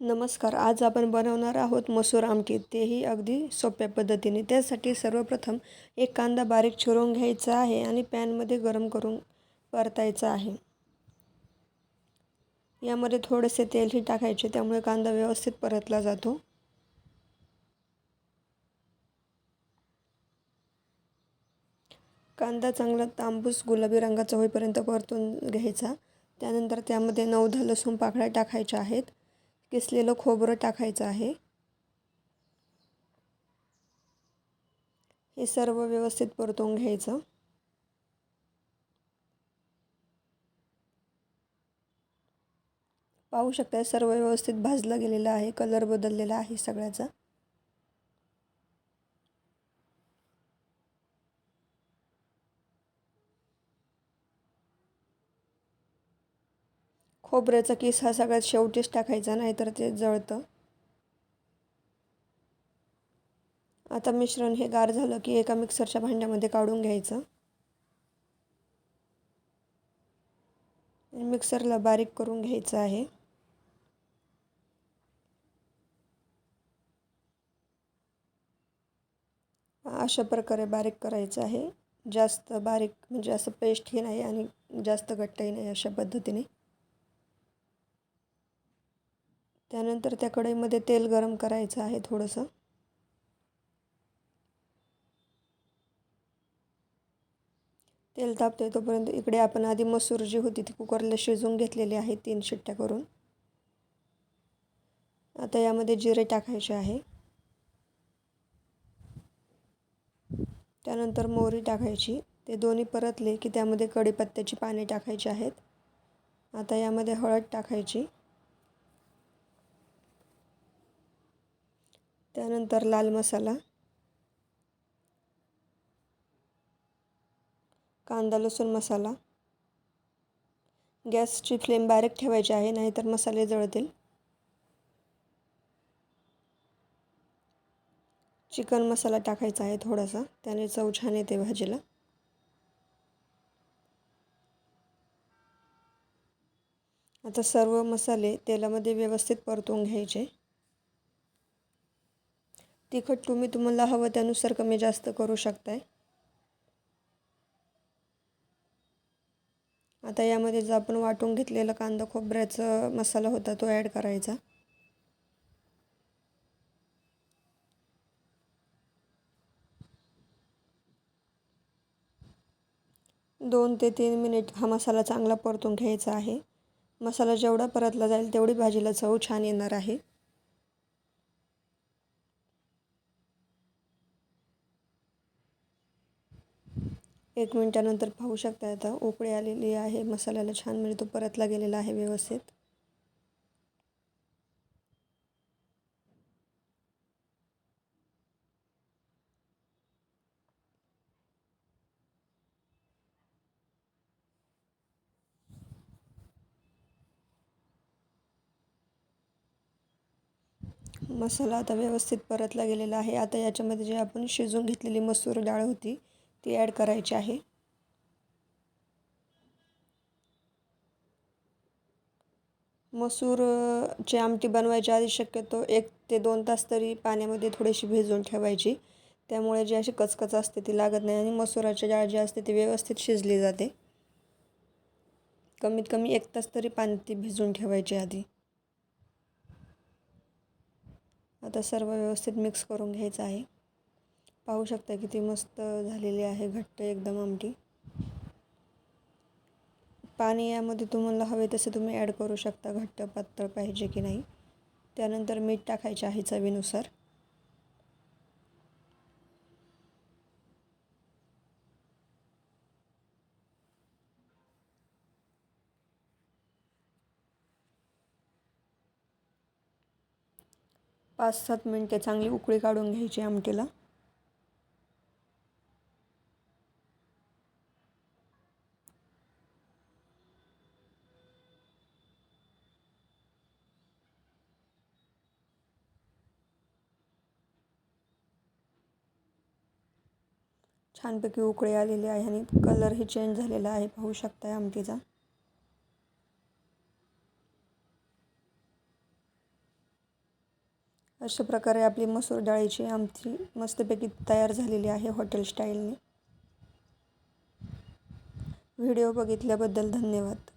नमस्कार. आज आपण बनवणार आहोत मसूर आमटी. तेही अगदी सोप्या पद्धतीने. त्यासाठी सर्वप्रथम एक कांदा बारीक चिरून घ्यायचा आहे आणि पॅनमध्ये गरम करून परतायचा आहे. यामध्ये थोडेसे तेलही टाकायचे. त्यामुळे कांदा व्यवस्थित परतला जातो. कांदा चांगला तांबूस गुलाबी रंगाचा होईपर्यंत परतून घ्यायचा. त्यानंतर त्यामध्ये नऊ दहा लसूण पाकळ्या टाकायच्या आहेत. किसलेलं खोबरं टाकायचं आहे. हे सर्व व्यवस्थित परतवून घ्यायचं. पाहू शकता सर्व व्यवस्थित भाजलं गेलेलं आहे कलर बदललेला आहे सगळ्याचा. खोबऱ्याचा किस हा सगळ्यात शेवटीच टाकायचा नाही तर ते जळतं. आता मिश्रण हे गार झालं की एका मिक्सरच्या भांड्यामध्ये काढून घ्यायचं. मिक्सरला बारीक करून घ्यायचं आहे. अशा प्रकारे बारीक करायचं आहे. जास्त बारीक म्हणजे असं पेस्टही नाही आणि जास्त घट्टही नाही अशा पद्धतीने. त्यानंतर त्या कढईमध्ये तेल गरम करायचं आहे थोडंसं. तेल तापते तोपर्यंत इकडे आपण आधी मसूर जी होती ती कुकरला शिजवून घेतलेली आहे तीन शिट्ट्या करून. आता यामध्ये जिरे टाकायचे आहे. त्यानंतर मोहरी टाकायची. ते दोन्ही परतले की त्यामध्ये कढीपत्त्याची पाने टाकायची आहेत. आता यामध्ये हळद टाकायची. त्यानंतर लाल मसाला कांदा लसूण मसाला. गॅसची फ्लेम बारीक ठेवायची आहे नाहीतर मसाले जळतील. चिकन मसाला टाकायचा आहे थोडासा त्याने चव छान येते भाजीला. आता सर्व मसाले तेलामध्ये व्यवस्थित परतवून घ्यायचे. तिखट तुम्ही तुम्हाला हवं त्यानुसार कमी जास्त करू शकताय. आता यामध्ये जो आपण वाटून घेतलेला कांदा खोबऱ्याचा मसाला होता तो ॲड करायचा. दोन ते तीन मिनिट हा मसाला चांगला परतून घ्यायचा आहे. मसाला जेवढा परतला जाईल तेवढी भाजीला चव छान येणार आहे. एक मिनटानंतर पाहू शकता आता. उकळी आलेली आहे. मसाल्याला छान म्हणजे तो परतला गेलेला आहे व्यवस्थित. मसाला आता व्यवस्थित परतला गेलेला आहे. आता याच्यामध्ये जे आपण शिजवून घेतलेली मसूर डाळ होती ती ॲड करायची आहे. मसूरची आमटी बनवायच्या आधी शक्यतो एक ते दोन तास तरी पाण्यामध्ये थोडीशी भिजवून ठेवायची. त्यामुळे जी अशी कचकच असते ती लागत नाही आणि मसुराची डाळ जी असते ती व्यवस्थित शिजली जाते. कमीत कमी एक तास तरी पाणी ती भिजवून ठेवायची आधी. आता सर्व व्यवस्थित मिक्स करून घ्यायचं आहे. पाहू शकता किती मस्त झालेली आहे घट्ट एकदम आमटी. पाणी यामध्ये तुम्हाला हवे तसे तुम्ही ॲड करू शकता घट्ट पातळ पाहिजे की नाही. त्यानंतर मीठ टाकायचे आहे चवीनुसार. पाच सात मिनटे चांगली उकळी काढून घ्यायची आमटीला. छानपैकी उकळे आलेले आहे आणि कलरही चेंज झालेला आहे. पाहू शकताय आमटीचा. अशा प्रकारे आपली मसूर डाळीची आमची मस्तपैकी तयार झालेली आहे हॉटेल स्टाईलने व्हिडिओ बघितल्याबद्दल धन्यवाद.